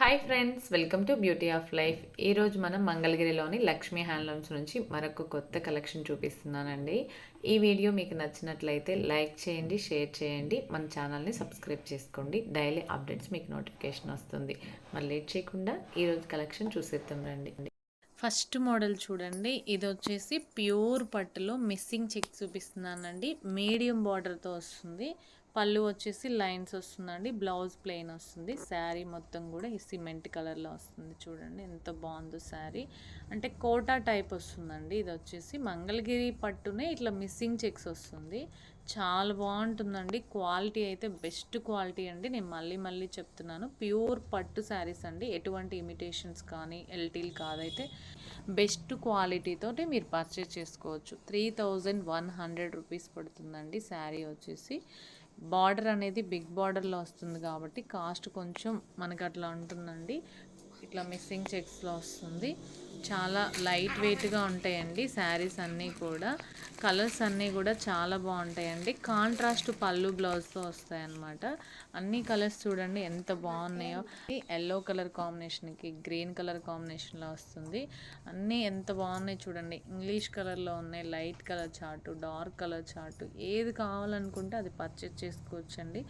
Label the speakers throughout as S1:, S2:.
S1: Hi friends welcome to beauty of life ఈరోజు మనం మంగళగిరిలోని లక్ష్మీ హ్యాండ్లూమ్స్ నుంచి మరొక కొత్త కలెక్షన్ చూపిస్తున్నానండి. ఈ వీడియో మీకు నచ్చినట్లయితే లైక్ చేయండి షేర్ చేయండి. మన ఛానల్ని సబ్స్క్రైబ్ చేసుకోండి. డైలీ అప్డేట్స్ మీకు నోటిఫికేషన్ వస్తుంది. మరి లేట్ చేయకుండా ఈరోజు కలెక్షన్ చూసేద్దాం రండి.
S2: ఫస్ట్ మోడల్ చూడండి. ఇది వచ్చేసి ప్యూర్ పట్టులో మిస్సింగ్ చెక్ చూపిస్తున్నానండి. మీడియం బార్డర్తో వస్తుంది. పళ్ళు వచ్చేసి లైన్స్ వస్తుందండి బ్లౌజ్ ప్లెయిన్ వస్తుంది. శారీ మొత్తం కూడా ఈ సిమెంట్ కలర్లో వస్తుంది చూడండి ఎంత బాగుందో శారీ. అంటే కోటా టైప్ వస్తుందండి ఇది వచ్చేసి మంగళగిరి పట్టునే ఇట్లా మిస్సింగ్ చెక్స్ వస్తుంది. చాలా బాగుంటుందండి క్వాలిటీ అయితే బెస్ట్ క్వాలిటీ అండి. నేను మళ్ళీ మళ్ళీ చెప్తున్నాను ప్యూర్ పట్టు శారీస్ అండి ఎటువంటి ఇమిటేషన్స్ కానీ ఎల్టీలు కాదైతే బెస్ట్ క్వాలిటీతోటి మీరు పర్చేస్ చేసుకోవచ్చు. Three thousand one hundred rupees పడుతుందండి శారీ వచ్చేసి. బార్డర్ అనేది బిగ్ బార్డర్లో వస్తుంది కాబట్టి కాస్ట్ కొంచెం మనకి అట్లా ఉంటుందండి. ఇట్లా మిస్సింగ్ చెక్స్లో వస్తుంది. చాలా లైట్ వెయిట్గా ఉంటాయండి శారీస్ అన్నీ కూడా. కలర్స్ అన్నీ కూడా చాలా బాగుంటాయండి. కాంట్రాస్ట్ పళ్ళు బ్లౌజ్తో వస్తాయి అన్నమాట అన్ని కలర్స్ చూడండి ఎంత బాగున్నాయో. ఎల్లో కలర్ కాంబినేషన్కి గ్రీన్ కలర్ కాంబినేషన్లో వస్తుంది. అన్నీ ఎంత బాగున్నాయి చూడండి. ఇంగ్లీష్ కలర్లో ఉన్నాయి light colour chart dark colour chart ఏది కావాలనుకుంటే అది పర్చేస్ చేసుకోవచ్చండి.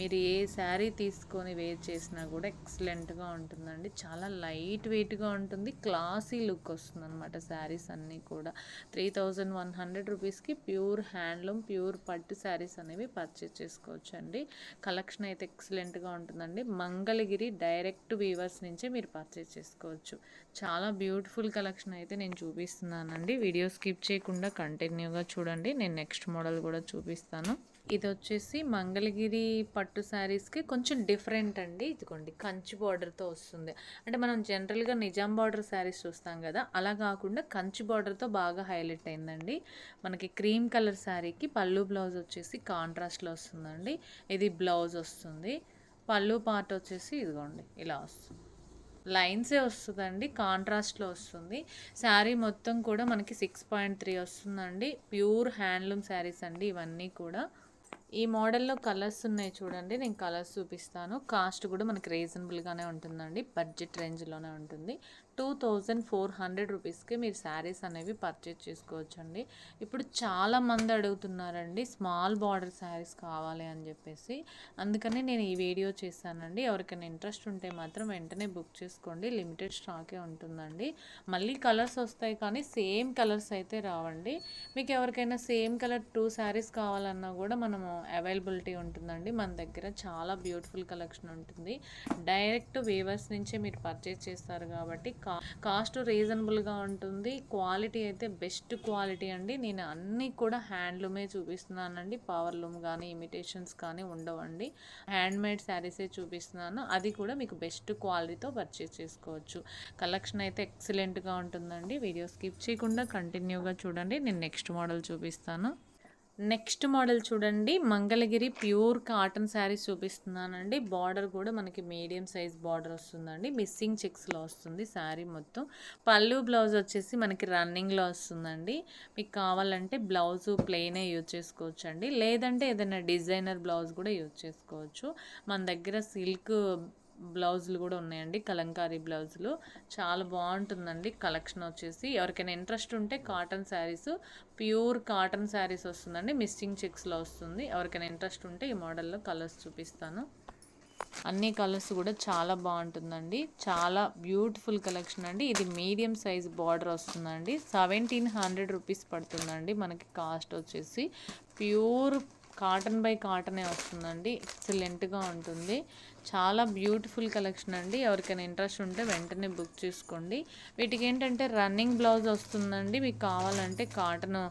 S2: మీరు ఏ శారీ తీసుకొని వేర్ చేసినా కూడా ఎక్సలెంట్గా ఉంటుందండి. చాలా లైట్ వెయిట్గా ఉంటుంది. క్లాసీ లుక్ వస్తుంది అనమాట శారీస్ అన్నీ కూడా. త్రీ థౌజండ్ వన్ హండ్రెడ్ రూపీస్కి ప్యూర్ హ్యాండ్లూమ్ ప్యూర్ పట్టు శారీస్ అనేవి పర్చేస్ చేసుకోవచ్చు అండి కలెక్షన్ అయితే ఎక్సలెంట్గా ఉంటుందండి. మంగళగిరి డైరెక్ట్ వీవర్స్ నుంచే మీరు పర్చేస్ చేసుకోవచ్చు. చాలా బ్యూటిఫుల్ కలెక్షన్ అయితే నేను చూపిస్తున్నానండి. వీడియో స్కిప్ చేయకుండా కంటిన్యూగా చూడండి. నేను నెక్స్ట్ మోడల్ కూడా చూపిస్తాను. ఇది వచ్చేసి మంగళగిరి పట్టు శారీస్కి కొంచెం డిఫరెంట్ అండి. ఇదిగోండి కంచి బార్డర్తో వస్తుంది. అంటే మనం జనరల్గా నిజాం బార్డర్ శారీస్ చూస్తాం కదా. అలా కాకుండా కంచి బార్డర్తో బాగా హైలైట్ అయిందండి. మనకి క్రీమ్ కలర్ శారీకి పళ్ళు బ్లౌజ్ వచ్చేసి కాంట్రాస్ట్లో వస్తుందండి. ఇది బ్లౌజ్ వస్తుంది. పళ్ళు పార్ట్ వచ్చేసి ఇదిగోండి ఇలా వస్తుంది. లైన్సే వస్తుందండి కాంట్రాస్ట్లో వస్తుంది. శారీ మొత్తం కూడా మనకి సిక్స్ పాయింట్ త్రీ వస్తుందండి. ప్యూర్ హ్యాండ్లూమ్ శారీస్ అండి ఇవన్నీ కూడా. ఈ మోడల్లో కలర్స్ ఉన్నాయి చూడండి నేను కలర్స్ చూపిస్తాను. కాస్ట్ కూడా మనకి రీజనబుల్గానే ఉంటుందండి. బడ్జెట్ రేంజ్లోనే ఉంటుంది. టూ థౌజండ్ ఫోర్ హండ్రెడ్ రూపీస్కి మీరు శారీస్ అనేవి పర్చేజ్ చేసుకోవచ్చండి. ఇప్పుడు చాలామంది అడుగుతున్నారండి స్మాల్ బార్డర్ శారీస్ కావాలి అని చెప్పేసి. అందుకని నేను ఈ వీడియో చేశానండి. ఎవరికైనా ఇంట్రెస్ట్ ఉంటే మాత్రం వెంటనే బుక్ చేసుకోండి. లిమిటెడ్ స్టాకే ఉంటుందండి. మళ్ళీ కలర్స్ వస్తాయి కానీ సేమ్ కలర్స్ అయితే రావండి. మీకు ఎవరికైనా సేమ్ కలర్ టూ శారీస్ కావాలన్నా కూడా మనము అవైలబిలిటీ ఉంటుందండి. మన దగ్గర చాలా బ్యూటిఫుల్ కలెక్షన్ ఉంటుంది. డైరెక్ట్ వేవర్స్ నుంచే మీరు పర్చేస్ చేస్తారు కాబట్టి కాస్ట్ రీజనబుల్గా ఉంటుంది. క్వాలిటీ అయితే బెస్ట్ క్వాలిటీ అండి. నేను అన్నీ కూడా హ్యాండ్లూమే చూపిస్తున్నానండి. పవర్ లూమ్ కానీ ఇమిటేషన్స్ కానీ ఉండవండి. హ్యాండ్ మేడ్ శారీసే చూపిస్తున్నాను. అది కూడా మీకు బెస్ట్ క్వాలిటీతో పర్చేస్ చేసుకోవచ్చు. కలెక్షన్ అయితే ఎక్సలెంట్గా ఉంటుందండి. వీడియో స్కిప్ చేయకుండా కంటిన్యూగా చూడండి. నేను నెక్స్ట్ మోడల్ చూపిస్తాను. నెక్స్ట్ మోడల్ చూడండి. మంగళగిరి ప్యూర్ కాటన్ శారీస్ చూపిస్తున్నానండి. బార్డర్ కూడా మనకి మీడియం సైజ్ బార్డర్ వస్తుందండి. మిస్సింగ్ చెక్స్లో వస్తుంది శారీ మొత్తం. పళ్ళు బ్లౌజ్ వచ్చేసి మనకి రన్నింగ్లో వస్తుందండి. మీకు కావాలంటే బ్లౌజ్ ప్లెయినే యూజ్ చేసుకోవచ్చు అండి లేదంటే ఏదైనా డిజైనర్ బ్లౌజ్ కూడా యూజ్ చేసుకోవచ్చు. మన దగ్గర సిల్క్ బ్లౌజులు కూడా ఉన్నాయండి కలంకారీ బ్లౌజులు. చాలా బాగుంటుందండి కలెక్షన్ వచ్చేసి. ఎవరికైనా ఇంట్రెస్ట్ ఉంటే cotton saris pure cotton saris వస్తుందండి మిస్సింగ్ చెక్స్లో వస్తుంది. ఎవరికైనా ఇంట్రెస్ట్ ఉంటే ఈ మోడల్లో కలర్స్ చూపిస్తాను. అన్ని కలర్స్ కూడా చాలా బాగుంటుందండి. చాలా బ్యూటిఫుల్ కలెక్షన్ అండి. ఇది మీడియం సైజ్ బార్డర్ వస్తుందండి. సెవెంటీన్ హండ్రెడ్ రూపీస్ పడుతుందండి మనకి కాస్ట్ వచ్చేసి. ప్యూర్ కాటన్ బై కాటనే వస్తుందండి. ఎక్సలెంట్గా ఉంటుంది. చాలా బ్యూటిఫుల్ కలెక్షన్ అండి. ఎవరికైనా ఇంట్రెస్ట్ ఉంటే వెంటనే బుక్ చేసుకోండి. వీటికి ఏంటంటే రన్నింగ్ బ్లౌజ్ వస్తుందండి. మీకు కావాలంటే కాటన్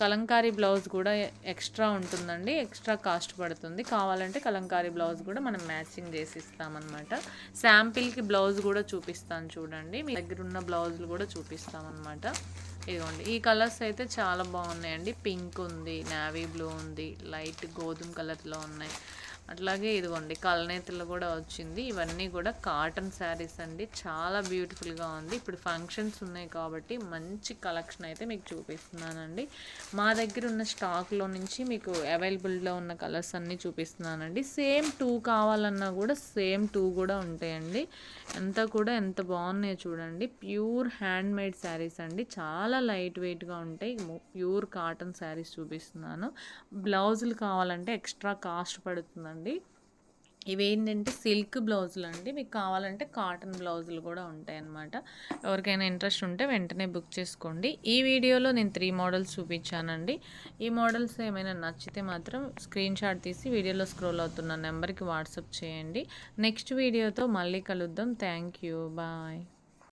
S2: కలంకారీ బ్లౌజ్ కూడా ఎక్స్ట్రా ఉంటుందండి. ఎక్స్ట్రా కాస్ట్ పడుతుంది. కావాలంటే కలంకారీ బ్లౌజ్ కూడా మనం మ్యాచింగ్ చేసి ఇస్తామన్నమాట. శాంపిల్కి బ్లౌజ్ కూడా చూపిస్తాను చూడండి. మీ దగ్గర ఉన్న బ్లౌజులు కూడా చూపిస్తామన్నమాట. ఇదిగోండి ఈ కలర్స్ అయితే చాలా బాగున్నాయండి. పింక్ ఉంది నావీ బ్లూ ఉంది లైట్ గోధుమ కలర్లో ఉన్నాయి. అట్లాగే ఇదిగోండి కలనేతలు కూడా వచ్చింది. ఇవన్నీ కూడా కాటన్ శారీస్ అండి. చాలా బ్యూటిఫుల్గా ఉంది. ఇప్పుడు ఫంక్షన్స్ ఉన్నాయి కాబట్టి మంచి కలెక్షన్ అయితే మీకు చూపిస్తున్నానండి. మా దగ్గర ఉన్న స్టాక్లో నుంచి మీకు అవైలబుల్లో ఉన్న కలర్స్ అన్నీ చూపిస్తున్నానండి. సేమ్ టూ కావాలన్నా కూడా సేమ్ టూ కూడా ఉంటాయండి. ఎంత కూడా ఎంత బాగున్నాయో చూడండి. ప్యూర్ హ్యాండ్ మేడ్ శారీస్ అండి. చాలా లైట్ వెయిట్గా ఉంటాయి. ప్యూర్ కాటన్ శారీస్ చూపిస్తున్నాను. బ్లౌజులు కావాలంటే ఎక్స్ట్రా కాస్ట్ పడుతుందండి. ఇవి ఏంటంటే సిల్క్ బ్లౌజులు అండి. మీకు కావాలంటే కాటన్ బ్లౌజులు కూడా ఉంటాయి అన్నమాట ఎవరికైనా ఇంట్రెస్ట్ ఉంటే వెంటనే బుక్ చేసుకోండి. ఈ వీడియోలో నేను త్రీ మోడల్స్ చూపించానండి. ఈ మోడల్స్ ఏమైనా నచ్చితే మాత్రం స్క్రీన్ షాట్ తీసి వీడియోలో స్క్రోల్ అవుతున్న నెంబర్కి వాట్సాప్ చేయండి. నెక్స్ట్ వీడియోతో మళ్ళీ కలుద్దాం. Thank you. బాయ్.